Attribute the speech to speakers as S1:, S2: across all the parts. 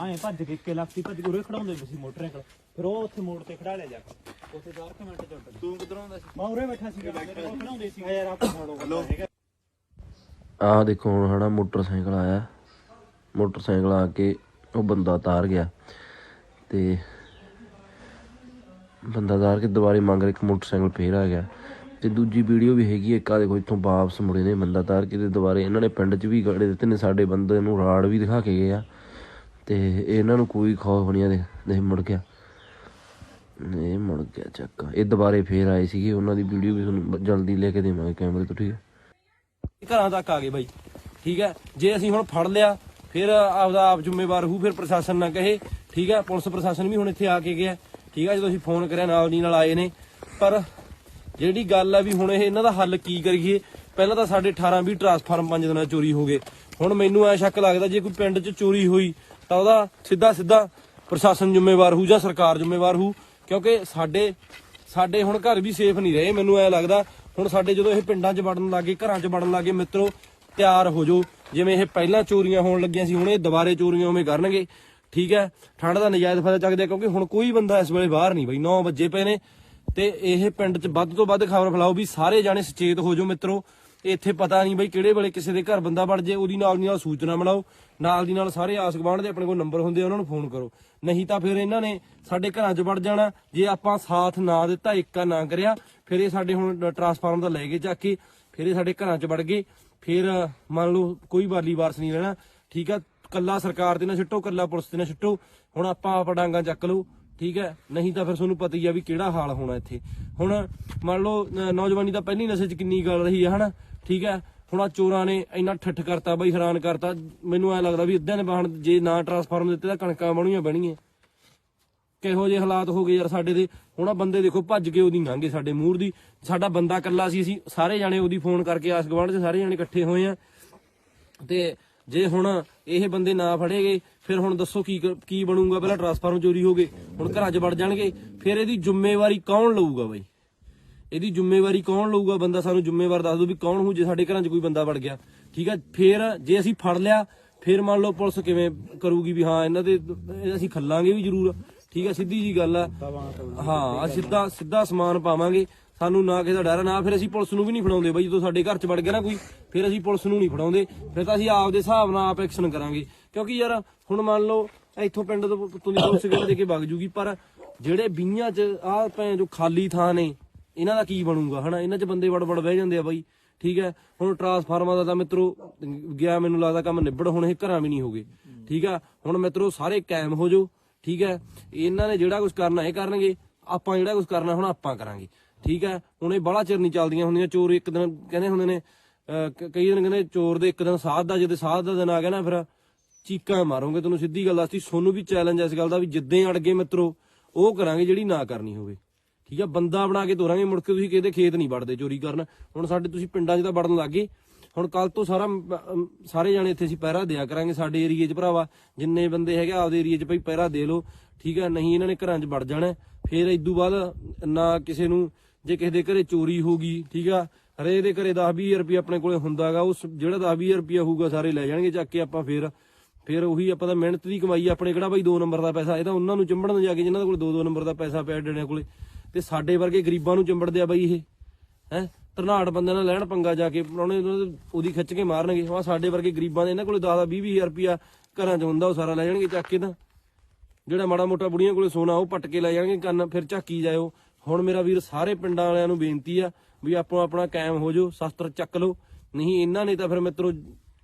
S1: ਐਂ ਭੱਜ ਕੇ ਇੱਕੇ ਲੱਖ ਭੱਜ ਕੇ ਉਰੇ ਖੜਾਉਂਦੇ ਪਏ ਸੀ ਮੋਟਰਸਾਈਕਲ। ਫਿਰ ਉਹ ਉੱਥੇ ਮੋੜ ਤੇ ਖੜਾ ਲਿਆ ਜਾ ਕੇ। ਉੱਥੇ 10 ਮਿੰਟ ਚ ਉੱਡ
S2: ਤੂੰ ਕਿਧਰੋਂ ਆਉਂਦਾ ਸੀ?
S1: ਮੈਂ ਉਰੇ ਬੈਠਾ ਸੀ ਖੜਾਉਂਦੇ ਸੀ। ਯਾਰ ਆਪਾਂ ਫੜੋ ਹੈਗਾ
S3: ਆਹ ਦੇਖੋ ਹੁਣ ਹਨਾ ਮੋਟਰਸਾਈਕਲ ਆਇਆ। ਮੋਟਰਸਾਈਕਲ ਆ ਕੇ ਉਹ ਬੰਦਾ ਤਾਰ ਗਿਆ। ਤੇ ਬੰਦਾ ਤਾਰ ਕੇ ਦੁਬਾਰੇ ਮੰਗ ਰਿਹਾ ਇੱਕ ਮੋਟਰਸਾਈਕਲ ਫੇਰ ਆ ਗਿਆ। ਤੇ ਦੂਜੀ ਵੀਡੀਓ ਵੀ ਹੈਗੀ ਇੱਕ ਆ ਦੇਖੋ ਇੱਥੋਂ ਵਾਪਸ ਮੁੜੇ ਨੇ ਬੰਦਾ ਤਾਰ ਕੇ ਤੇ ਦੁਬਾਰੇ ਇਹਨਾਂ ਨੇ ਪਿੰਡ 'ਚ ਵੀ ਗੜੇ ਦਿੱਤੇ ਨੇ ਸਾਡੇ ਬੰਦੇ ਨੂੰ ਰਾੜ ਵੀ ਦਿਖਾ ਕੇ ਗਏ ਆ। ਤੇ ਇਹਨਾਂ ਨੂੰ ਕੋਈ ਖੌਫ ਨਹੀਂ ਆ ਦੇ ਮੁੜ ਗਿਆ ਇਹ ਮੁੜ ਗਿਆ ਚੱਕ। ਇਹ ਦੁਬਾਰੇ ਫੇਰ ਆਏ ਸੀਗੇ, ਉਹਨਾਂ ਦੀ ਵੀਡੀਓ ਵੀ ਤੁਹਾਨੂੰ ਜਲਦੀ ਲੈ ਕੇ ਦੇਵਾਂਗੇ ਕੈਮਰੇ ਤੋਂ, ਠੀਕ ਹੈ?
S4: ਘਰਾਂ ਤੱਕ ਆ ਗਏ ਬਾਈ, ਠੀਕ ਹੈ? ਜੇ ਅਸੀਂ ਹੁਣ ਫੜ ਲਿਆ, ਫਿਰ ਆਪਦਾ ਆਪ ਜ਼ਿੰਮੇਵਾਰ ਹੂ ਫਿਰ ਪ੍ਰਸ਼ਾਸਨ ਨਾ ਕਹੇ, ਠੀਕ ਹੈ? ਪੁਲਿਸ ਪ੍ਰਸ਼ਾਸਨ ਵੀ ਹੁਣ ਇੱਥੇ ਆ ਕੇ ਗਿਆ, ਠੀਕ ਹੈ? ਜਦੋਂ ਅਸੀਂ ਫੋਨ ਕਰਿਆ, ਨਾਲ ਦੀ ਨਾਲ ਆਏ ਨੇ। ਪਰ ਜਿਹੜੀ ਗੱਲ ਆ ਵੀ ਹੁਣ ਇਹ ਇਹਨਾਂ ਦਾ ਹੱਲ ਕੀ ਕਰੀਏ? ਪਹਿਲਾਂ ਤਾਂ ਸਾਡੇ 18 20 ਟਰਾਂਸਫਾਰਮ ਪੰਜ ਦਿਨਾਂ ਚੋਰੀ ਹੋ ਗਏ। ਹੁਣ ਮੈਨੂੰ ਐ ਸ਼ੱਕ ਲੱਗਦਾ, ਜੇ ਕੋਈ ਪਿੰਡ 'ਚ ਚੋਰੀ ਹੋਈ ਤਾਂ ਉਹਦਾ ਸਿੱਧਾ ਸਿੱਧਾ ਪ੍ਰਸ਼ਾਸਨ ਜ਼ਿੰਮੇਵਾਰ ਹੂ ਜਾਂ ਸਰਕਾਰ ਜ਼ਿੰਮੇਵਾਰ ਹੂ ਕਿਉਂਕਿ ਸਾਡੇ ਸਾਡੇ ਹੁਣ ਘਰ ਵੀ ਸੇਫ ਨਹੀਂ ਰਹੇ, ਮੈਨੂੰ ਐ ਲੱਗਦਾ, ਹੁਣ ਸਾਡੇ ਜਦੋਂ ਇਹ ਪਿੰਡਾਂ 'ਚ ਵੜਨ ਲੱਗੇ ਘਰਾਂ 'ਚ ਵੜਨ ਲੱਗੇ ਮਿੱਤਰੋ, ਤਿਆਰ ਹੋ ਜਾਓ। ਜਿਵੇਂ ਇਹ ਪਹਿਲਾਂ ਚੋਰੀਆਂ ਹੋਣ ਲੱਗੀਆਂ ਸੀ, ਹੁਣ ਇਹ ਦੁਬਾਰੇ ਚੋਰੀਆਂ ਉਵੇਂ ਕਰਨਗੇ, ਠੀਕ ਹੈ? ਠੰਡ ਦਾ ਨਜਾਇਜ਼ ਫਾਇਦਾ ਚੱਕਦੇ ਕਿਉਂਕਿ ਹੁਣ ਕੋਈ ਬੰਦਾ ਇਸ ਵੇਲੇ ਬਾਹਰ ਨਹੀਂ ਬਈ 9 ਵਜੇ ਪਏ ਨੇ, ਤੇ ਇਹ ਪਿੰਡ 'ਚ ਵੱਧ ਤੋਂ ਵੱਧ ਖਬਰ ਫੈਲਾਓ ਵੀ ਸਾਰੇ ਜਾਣੇ ਸੁਚੇਤ ਹੋ ਜਾਓ, ਮਿੱਤਰੋ। ਇੱਥੇ ਪਤਾ ਨਹੀਂ ਬਈ ਕਿਹੜੇ ਵੇਲੇ ਕਿਸੇ ਦੇ ਘਰ ਬੰਦਾ ਵੜ ਜੇ, ਉਹਦੀ ਨਾਲ ਦੀ ਨਾਲ ਸੂਚਨਾ ਬਣਾਓ, ਨਾਲ ਦੀ ਨਾਲ ਸਾਰੇ ਆਸ ਗੁਆਂਢ ਦੇ ਆਪਣੇ ਕੋਲ ਨੰਬਰ ਹੁੰਦੇ ਆ, ਉਹਨਾਂ ਨੂੰ ਫੋਨ ਕਰੋ। ਨਹੀਂ ਤਾਂ ਫਿਰ ਇਹਨਾਂ ਨੇ ਸਾਡੇ ਘਰਾਂ 'ਚ ਵੜ ਜਾਣਾ, ਜੇ ਆਪਾਂ ਸਾਥ ਨਾ ਦਿੱਤਾ, ਇੱਕਾ ਨਾ ਕਰਿਆ, ਫਿਰ ਇਹ ਸਾਡੇ ਹੁਣ ਟਰਾਂਸਫਾਰਮ ਦਾ ਲੈ ਗਏ ਚੱਕ ਕੇ, ਫਿਰ ਇਹ ਸਾਡੇ ਘਰਾਂ 'ਚ ਵੜ ਗਏ। ਫਿਰ ਮੰਨ ਲਓ ਕੋਈ ਵਾਲੀ ਵਾਰਸ ਨਹੀਂ ਰਹਿਣਾ, ਠੀਕ ਆ, ਕੱਲਾ ਸਰਕਾਰ ਦੇ ਨਾਲ ਛੱਟੋ ਕੱਲਾ ਪੁਲਿਸ ਦੇ ਨਾਲ ਛੱਟੋ ਹੁਣ ਆਪਾਂ ਆਪ ਡਾਂਗਾ ਚੱਕ ਲਓ। ਠੀਕ ਹੈ? ਨਹੀਂ ਤਾਂ ਫਿਰ ਤੁਹਾਨੂੰ ਪਤਾ ਹੀ ਆ ਵੀ ਕਿਹੜਾ ਹਾਲ ਹੋਣਾ ਇੱਥੇ। ਹੁਣ ਮੰਨ ਲਓ ਨੌਜਵਾਨੀ ਦਾ ਪਹਿਲੀ ਨਸ਼ੇ 'ਚ ਕਿੰਨੀ ਗੱਲ ਰਹੀ ਹੈ ਹਨਾ? ਠੀਕ ਹੈ? ਹੁਣ ਆ ਚੋਰਾਂ ਨੇ ਇੰਨਾ ਠੱਠ ਕਰਤਾ, ਬਈ ਹੈਰਾਨ ਕਰਤਾ। ਮੈਨੂੰ ਐ ਲੱਗਦਾ ਵੀ ਅੱਧਿਆਂ ਨੇ ਬਾਹਣ ਜੇ ਨਾ ਟਰਾਂਸਫਾਰਮ ਦਿੱਤੇ ਤਾਂ ਕਣਕਾਂ ਬਣੀਆਂ ਬਣੀਆਂ ਕਿਹੋ ਜਿਹੇ ਹਾਲਾਤ ਹੋ ਗਏ ਯਾਰ ਸਾਡੇ ਦੇ। ਹੁਣ ਆ ਬੰਦੇ ਦੇਖੋ, ਭੱਜ ਕੇ ਉਹਦੀ ਲੰਘੇ ਸਾਡੇ ਮੂਰ ਦੀ। ਸਾਡਾ ਬੰਦਾ ਇਕੱਲਾ ਸੀ, ਅਸੀਂ ਸਾਰੇ ਜਾਣੇ ਉਹਦੀ ਫੋਨ ਕਰਕੇ ਆਸ ਗਵਾਂਢ 'ਚ ਸਾਰੇ ਜਾਣੇ ਇਕੱਠੇ ਹੋਏ ਆ। ਤੇ ਜੇ ਹੁਣ ਇਹ ਬੰਦੇ ਨਾ ਫੜੇਗੇ, ਫਿਰ ਹੁਣ ਦੱਸੋ ਕੀ ਕੀ ਬਣੂਗਾ? ਪਹਿਲਾਂ ਟਰਾਂਸਫਾਰਮ ਚੋਰੀ ਹੋ ਗਏ, ਹੁਣ ਘਰਾਂ 'ਚ ਵੜ ਜਾਣਗੇ, ਫਿਰ ਇਹਦੀ ਜ਼ਿੰਮੇਵਾਰੀ ਕੌਣ ਲਊਗਾ ਬਾਈ? ਇਹਦੀ ਜ਼ਿੰਮੇਵਾਰੀ ਕੌਣ ਲਊਗਾ? ਬੰਦਾ ਸਾਨੂੰ ਜ਼ਿੰਮੇਵਾਰ ਦੱਸ ਦਿਓ ਵੀ ਕੌਣ ਹੋ ਜੇ ਸਾਡੇ ਘਰਾਂ 'ਚ ਕੋਈ ਬੰਦਾ ਵੜ ਗਿਆ। ਠੀਕ ਆ? ਫਿਰ ਜੇ ਅਸੀਂ ਫੜ ਲਿਆ, ਫਿਰ ਮੰਨ ਲਓ ਪੁਲਿਸ ਕਿਵੇਂ ਕਰੂਗੀ ਵੀ ਹਾਂ, ਇਹਨਾਂ ਦੇ, ਅਸੀਂ ਖੱਲਾਂਗੇ ਵੀ ਜ਼ਰੂਰ। ਠੀਕ ਆ? ਸਿੱਧੀ ਜੀ ਗੱਲ ਆ। ਹਾਂ ਸਿੱਧਾ ਸਿੱਧਾ ਸਮਾਨ ਪਾਵਾਂਗੇ। ਸਾਨੂੰ ਨਾ ਕਿਸੇ ਦਾ ਡਰ ਆ, ਨਾ ਫਿਰ ਅਸੀਂ ਪੁਲਿਸ ਨੂੰ ਵੀ ਨਹੀਂ ਫੜਾਉਂਦੇ ਬਾਈ। ਜਦੋਂ ਸਾਡੇ ਘਰ 'ਚ ਵੜ ਗਿਆ ਨਾ ਕੋਈ ਫਿਰ ਅਸੀਂ ਪੁਲਿਸ ਨੂੰ ਨਹੀਂ ਫੜਾਉਂਦੇ। ਫਿਰ ਤਾਂ ਅਸੀਂ ਆਪਦੇ ਹਿਸਾਬ ਨਾਲ ਆਪ ਐਕਸ਼ਨ ਕਰਾਂਗੇ। ਕਿਉਂਕਿ ਯਾਰ ਹੁਣ ਮੰਨ ਲਓ ਇੱਥੋਂ ਪਿੰਡ ਤੋਂ ਪੁੱਤੋਂ ਦੀ ਪੁਲਿਸ ਕਿਹੜਾ ਦੇ ਕੇ ਵਗ ਜੂਗੀ ਪਰ ਜਿਹੜੇ ਬੀਆਂ 'ਚ ਆਹ ਭੈਣ ਜੋ ਖਾਲੀ ਥਾਂ ਨੇ ਇਹਨਾਂ ਦਾ ਕੀ ਬਣੂਗਾ ਹਨਾ? ਇਹਨਾਂ 'ਚ ਬੰਦੇ ਵੜ ਵੜ ਬਹਿ ਜਾਂਦੇ ਆ ਬਾਈ ਠੀਕ ਹੈ? ਹੁਣ ਟਰਾਂਸਫਾਰਮਰ ਦਾ ਤਾਂ ਮਿੱਤਰੋ ਗਿਆ ਮੈਨੂੰ ਲੱਗਦਾ ਕੰਮ ਨਿਬੜ ਹੁਣ ਇਹ ਘਰਾਂ ਵੀ ਨਹੀਂ ਹੋਗੇ। ਠੀਕ ਆ? ਹੁਣ ਮਿੱਤਰੋ ਸਾਰੇ ਕਾਇਮ ਹੋ ਜਾਓ ਠੀਕ ਹੈ? ਇਹਨਾਂ ਨੇ ਜਿਹੜਾ ਕੁਝ ਕਰਨਾ ਇਹ ਕਰਨਗੇ ਆਪਾਂ ਜਿਹੜਾ ਕੁਝ ਕਰਨਾ ਹੁਣ ਆਪਾਂ ਕਰਾਂਗੇ। ਠੀਕ ਹੈ, ਹੁਣ ਇਹ ਬੜਾ ਚਿਰ ਨਹੀਂ ਚੱਲਦੀਆਂ ਹੁੰਦੀਆਂ, ਚੋਰ ਇੱਕ ਦਿਨ ਕਹਿੰਦੇ ਹੁੰਦੇ ਨੇ ਕਈ ਦਿਨ ਕਹਿੰਦੇ ਚੋਰ ਦੇ ਇੱਕ ਦਿਨ ਸਾਧ ਦਾ, ਜਦੋਂ ਸਾਧ ਦਾ ਦਿਨ ਆ ਗਿਆ ਨਾ ਫਿਰ ਚੀਕਾਂ ਮਾਰੋਗੇ ਤੁਹਾਨੂੰ ਸਿੱਧੀ ਗੱਲ ਦੱਸਤੀ, ਸੋਨੂੰ ਵੀ ਚੈਲੰਜ ਇਸ ਗੱਲ ਦਾ ਵੀ ਜਿੱਦਾਂ ਅੜ ਗਏ ਮਿੱਤਰੋ, ਉਹ ਕਰਾਂਗੇ ਜਿਹੜੀ ਨਾ ਕਰਨੀ ਹੋਵੇ। ਠੀਕ ਆ ਬੰਦਾ ਬਣਾ ਕੇ ਤੋਰਾਂਗੇ, ਮੁੜ ਕੇ ਤੁਸੀਂ ਕਿਹਦੇ ਖੇਤ ਨਹੀਂ ਵੜਦੇ ਚੋਰੀ ਕਰਨ। ਹੁਣ ਸਾਡੇ ਤੁਸੀਂ ਪਿੰਡਾਂ 'ਚ ਤਾਂ ਵੜਨ ਲੱਗੇ ਹੁਣ ਕੱਲ ਤੋਂ ਸਾਰਾ ਸਾਰੇ ਜਾਣੇ ਇੱਥੇ ਅਸੀਂ ਪਹਿਰਾ ਦਿਆ ਕਰਾਂਗੇ ਸਾਡੇ ਏਰੀਏ 'ਚ ਭਰਾਵਾ। ਜਿੰਨੇ ਬੰਦੇ ਹੈਗੇ ਆਪਦੇ ਏਰੀਏ 'ਚ ਭਈ ਪਹਿਰਾ ਦੇ ਲਓ। ਠੀਕ ਆ ਨਹੀਂ ਇਹਨਾਂ ਨੇ ਘਰਾਂ 'ਚ ਵੜ ਜਾਣਾ। ਫਿਰ ਇਦੋਂ ਬਾਅਦ ਨਾ ਕਿਸੇ ਨੂੰ ਜੇ ਕਿਸੇ ਦੇ ਘਰੇ ਚੋਰੀ ਹੋ ਗਈ, ਠੀਕ ਆ ਹਰੇ ਦੇ ਘਰੇ 10 20 ਰੁਪਏ ਆਪਣੇ ਕੋਲੇ ਹੁੰਦਾਗਾ, ਉਸ ਜਿਹੜਾ 10 20 ਰੁਪਏ ਹੋਊਗਾ ਸਾਰੇ ਲੈ ਜਾਣਗੇ ਚੱਕ ਕੇ ਆਪਾਂ ਫੇਰ। ਫਿਰ ਉਹੀ ਆਪਾਂ ਤਾਂ ਮਿਹਨਤ ਦੀ ਕਮਾਈ ਆਪਣੇ ਕਿਹੜਾ ਬਾਈ 2 ਨੰਬਰ ਦਾ ਪੈਸਾ, ਇਹ ਤਾਂ ਉਹਨਾਂ ਨੂੰ ਚੰਬੜਨ ਨੂੰ ਜਾ ਕੇ ਜਿਨ੍ਹਾਂ ਦੇ ਕੋਲ 2-2 ਨੰਬਰ ਦਾ ਪੈਸਾ ਪਿਆ ਡੇਣੇ ਕੋਲੇ, ਤੇ ਸਾਡੇ ਵਰਗੇ ਗਰੀਬਾਂ ਨੂੰ ਚੰਬੜਦੇ ਆ ਬਾਈ ਇਹ, ਹੈ, ਧਰਨਾੜ ਬੰਦੇ ਨਾਲ ਲੈਣ ਪੰਗਾ ਜਾ ਕੇ, ਉਹਨੇ ਉਹਦੀ ਖਿੱਚ ਕੇ ਮਾਰਨਗੇ ਆ ਸਾਡੇ ਵਰਗੇ ਗਰੀਬਾਂ ਦੇ ਇਹਨਾਂ ਕੋਲੇ 10 20 ਹਜ਼ਾਰ ਰੁਪਿਆ ਘਰਾਂ 'ਚ ਹੁੰਦਾ, ਉਹ ਸਾਰਾ ਲੈ ਜਾਣਗੇ ਚੱਕ ਕੇ ਤਾਂ। ਜਿਹੜਾ ਮਾੜਾ ਮੋਟਾ ਬੁੜੀਆਂ ਕੋਲੇ ਸੋਨਾ, ਉਹ ਪੱਟ ਕੇ ਲੈ ਜਾਣਗੇ ਕੰਨ, ਫਿਰ ਝਾਕੀ ਜਾਇਓ। ਹੁਣ ਮੇਰਾ ਵੀਰ ਸਾਰੇ ਪਿੰਡਾਂ ਵਾਲਿਆਂ ਨੂੰ ਬੇਨਤੀ ਆ ਵੀ ਆਪੋ ਆਪਣਾ ਕਾਇਮ ਹੋ ਜਾਓ, ਸ਼ਸਤਰ ਚੱਕ ਲਓ। ਨਹੀਂ, ਇਹਨਾਂ ਨੇ ਤਾਂ ਫਿਰ ਮਿੱਤਰੋ,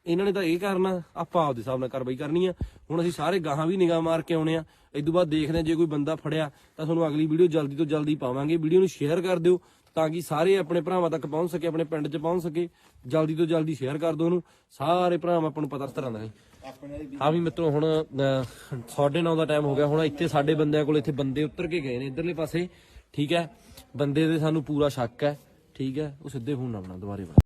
S4: ਇਹਨਾਂ ਨੇ ਤਾਂ ਇਹ ਕਰਨਾ, ਆਪਾਂ ਆਪਦੇ ਹਿਸਾਬ ਨਾਲ ਕਾਰਵਾਈ ਕਰਨੀ ਆ। ਹੁਣ ਅਸੀਂ ਸਾਰੇ ਗਾਹਾਂ ਵੀ ਨਿਗਾਹ ਮਾਰ ਕੇ ਆਉਣੇ ਆ। ਇਦੋਂ ਬਾਅਦ ਦੇਖਦੇ ਜੇ ਕੋਈ ਬੰਦਾ ਫੜਿਆ, ਤਾਂ ਤੁਹਾਨੂੰ ਅਗਲੀ ਵੀਡੀਓ ਜਲਦੀ ਤੋਂ ਜਲਦੀ ਪਾਵਾਂਗੇ। ਵੀਡੀਓ ਨੂੰ ਸ਼ੇਅਰ ਕਰ ਦਿਓ, ਤਾਂ ਕਿ ਸਾਰੇ ਆਪਣੇ ਭਰਾਵਾਂ ਤੱਕ ਪਹੁੰਚ ਸਕੇ, ਆਪਣੇ ਪਿੰਡ 'ਚ ਪਹੁੰਚ ਸਕੇ। ਜਲਦੀ ਤੋਂ ਜਲਦੀ ਸ਼ੇਅਰ ਕਰ ਦਿਓ ਉਹਨੂੰ। ਸਾਰੇ ਭਰਾਵਾਂ ਆਪਾਂ ਨੂੰ ਪਤਾ ਤਰ੍ਹਾਂ ਦਾ ਹਾਂ। ਵੀ ਮਿੱਤਰੋ, ਹੁਣ 9:30 ਦਾ ਟਾਈਮ ਹੋ ਗਿਆ। ਹੁਣ ਇੱਥੇ ਸਾਡੇ ਬੰਦਿਆਂ ਕੋਲ ਇੱਥੇ ਬੰਦੇ ਉਤਰ ਕੇ ਗਏ ਨੇ ਇਧਰਲੇ ਪਾਸੇ। ਠੀਕ ਹੈ? ਬੰਦੇ ਦੇ ਸਾਨੂੰ ਪੂਰਾ ਸ਼ੱਕ ਹੈ, ਠੀਕ ਹੈ? ਉਹ ਸਿੱਧੇ ਫੋਨ ਨਾ ਬਣਾ ਦੁਬਾਰੇ ਬਣਾ